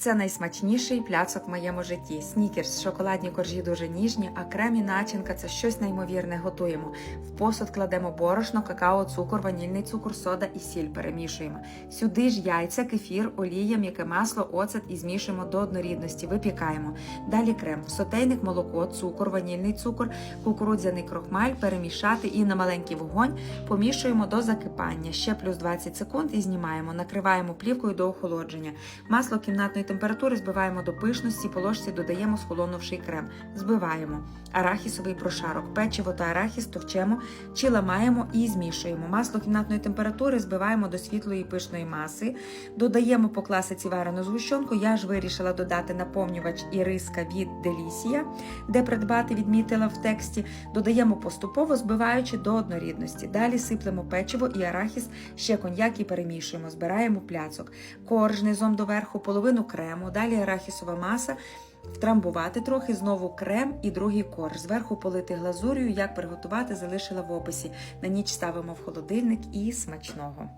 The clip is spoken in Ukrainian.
Це найсмачніший пляцок в моєму житті. Снікерс, шоколадні коржі дуже ніжні, а крем і начинка це щось неймовірне. Готуємо. В посуд кладемо борошно, какао, цукор, ванільний цукор, сода і сіль. Перемішуємо. Сюди ж яйця, кефір, олія, м'яке масло, оцет і змішуємо до однорідності. Випікаємо. Далі крем, сотейник молоко, цукор, ванільний цукор, кукурудзяний крохмаль, перемішати і на маленький вогонь помішуємо до закипання. Ще плюс 20 секунд і знімаємо. Накриваємо плівкою до охолодження. Масло кімнатної температури збиваємо до пишності, по ложці додаємо схолонувший крем. Збиваємо арахісовий прошарок, печиво та арахіс товчемо чи ламаємо і змішуємо. Масло кімнатної температури збиваємо до світлої пишної маси. Додаємо по класиці варену згущенку. Я ж вирішила додати наповнювач і риска від Делісія, де придбати відмітила в тексті. Додаємо поступово, збиваючи до однорідності. Далі сиплемо печиво і арахіс, ще коньяк і перемішуємо. Збираємо пляцок. Корж низом доверху, половину крему, далі арахісова маса. Втрамбувати трохи, знову крем і другий корж. Зверху полити глазур'ю, як приготувати, залишила в описі. На ніч ставимо в холодильник і смачного.